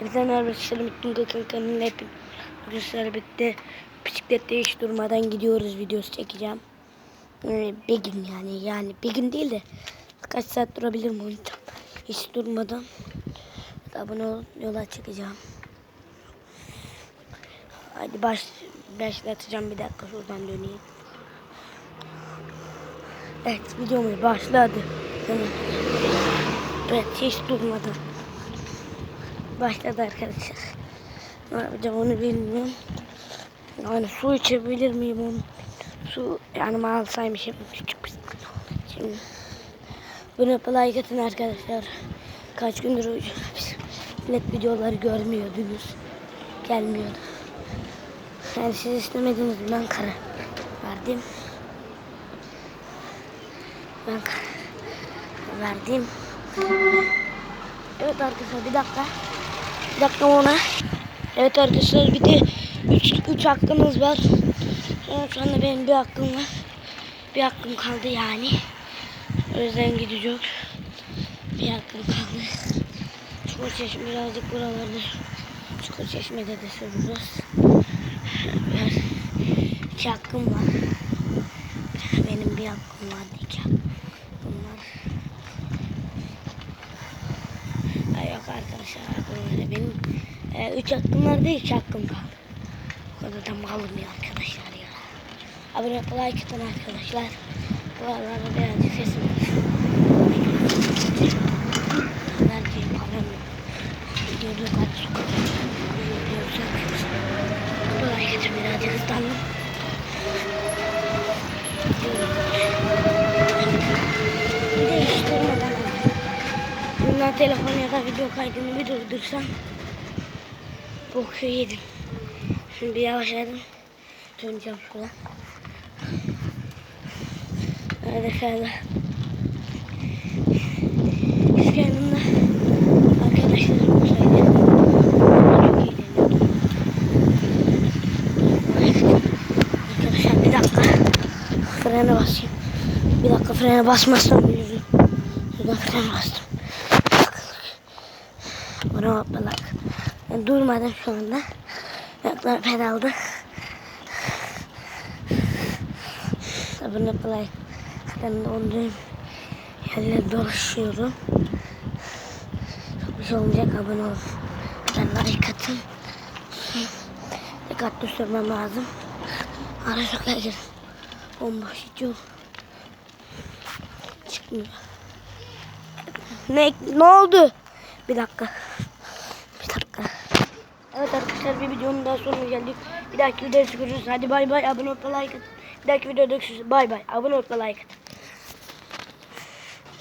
Hepinize merhaba arkadaşlar. Mutlu Gökhan kanalına hepin arkadaşlar birlikte bisiklette hiç durmadan gidiyoruz videosu çekeceğim. Ee, bir gün yani yani bir gün değil de kaç saat durabilirim tam hiç durmadan. Abone ol yola çıkacağım. Hadi baş başlatacağım bir dakika şuradan döneyim. Evet videomuz başladı. Evet hiç durmadan. Başladı arkadaşlar. Ne yapacağım onu bilmiyorum. Yani su içebilir miyim onu? Su yani alsaymışım küçük bir Şimdi bunu like atın arkadaşlar. Kaç gündür. Net videoları görmüyordunuz. Gelmiyordu. Yani siz istemediniz ben karar verdim. Ben karar verdim. Evet arkadaşlar bir dakika. Bir ona. Evet arkadaşlar bir de 3 3 hakkınız var. Evet, şu anda benim bir hakkım var. Bir hakkım kaldı yani. O yüzden gideceğim. Bir hakkım kaldı. Çukur çeşme birazcık buralarda. Çukur çeşmede de sürürüz. Biraz iki hakkım var. Benim bir hakkım vardı iki hakkım var. Ay aklımda benim e, üç hakkım vardı iki hakkım kaldı. O kadar da malım ya arkadaşlar ya. Abone olup like atın arkadaşlar. Bu aralarda birazcık sesim Verdiğim param yok. Videoda kaç su Videoda like atın birazcık ıslandım. Bir de hiç durmadan Bundan telefon ya da video kaydını bir durdursam Boku yedim. Şimdi bir yavaşladım. Döneceğim şuradan. Arkadaşlar. Biz yanımda arkadaşlarım olsaydı. Arkadaşlar bir dakika frene basayım. Bir dakika frene basmazsam ölürüm. Şuradan frene bastım. Buna hoplanak. Yani durmadan şu anda. Ayaklar pedalda. Abone play. Ben de ondayım. Yerlere dolaşıyorum. Çok bir şey olmayacak abone ol. Ben like atın. Dikkatli sürmem lazım. Ara sokak girin. Bomboş hiç yok. Çıkmıyor. Ne, ne oldu? Bir dakika. Bir dakika. Evet arkadaşlar bir videonun daha sonuna geldik. Bir dahaki videoda görüşürüz. Hadi bay bay. Abone ol, like atın. Bir dahaki videoda görüşürüz. Bay bay. Abone ol, like atın.